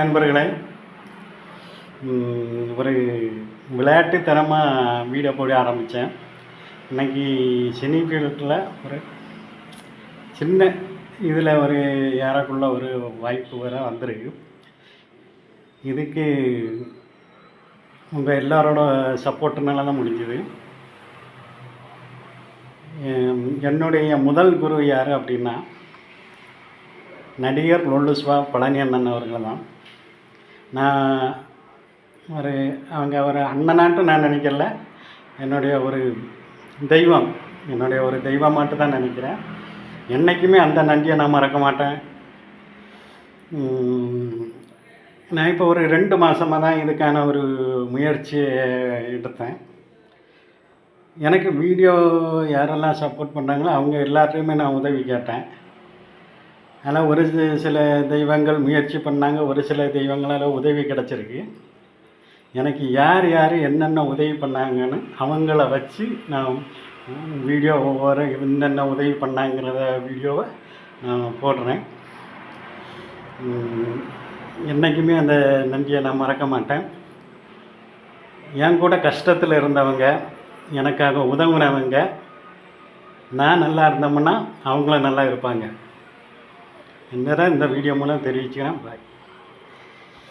நண்பர்களே ஒரு விளையாட்டுத்தனமாக வீடியோ போட ஆரம்பித்தேன் இன்னைக்கு சினி ஃபீல்டில் ஒரு சின்ன இதில் ஒரு ஏறக்குள்ள ஒரு வாய்ப்பு வர வந்திருக்கு. இதுக்கு உங்கள் எல்லாரோட சப்போர்ட்டுனால தான் முடிஞ்சுது. என்னுடைய முதல் குரு யார் அப்படின்னா நடிகர் லொல்லுஸ்வா பழனி அண்ணன் அவர்கள் தான். நான் ஒரு அவங்க ஒரு அண்ணனாட்டு நான் நினைக்கல. என்னுடைய ஒரு தெய்வம். என்னுடைய ஒரு தெய்வமாட்டு தான் நினைக்கிறேன். என்றைக்குமே அந்த நன்றியை நான் மறக்க மாட்டேன். நான் இப்போ ஒரு ரெண்டு மாதமாக தான் இதுக்கான ஒரு முயற்சியை எடுத்தேன். எனக்கு வீடியோ யாரெல்லாம் சப்போர்ட் பண்ணாங்களோ அவங்க எல்லாத்தையுமே நான் உதவி கேட்டேன். ஆனால் ஒரு சில தெய்வங்கள் முயற்சி பண்ணாங்க. ஒரு சில தெய்வங்களால் உதவி கிடச்சிருக்கு. எனக்கு யார் யார் என்னென்ன உதவி பண்ணாங்கன்னு அவங்கள வச்சு நான் வீடியோ ஒவ்வொரு என்னென்ன உதவி பண்ணாங்கிறத வீடியோவை நான் போடுறேன். என்றைக்குமே அந்த நன்றியை நான் மறக்க மாட்டேன். என் கூட கஷ்டத்தில் இருந்தவங்க எனக்காக உதவுனவங்க நான் நல்லா இருந்தோம்னா அவங்களும் நல்லா இருப்பாங்க. என்னதான் இந்த வீடியோ மூலம் தெரிவிச்சுக்கிறேன். பாய்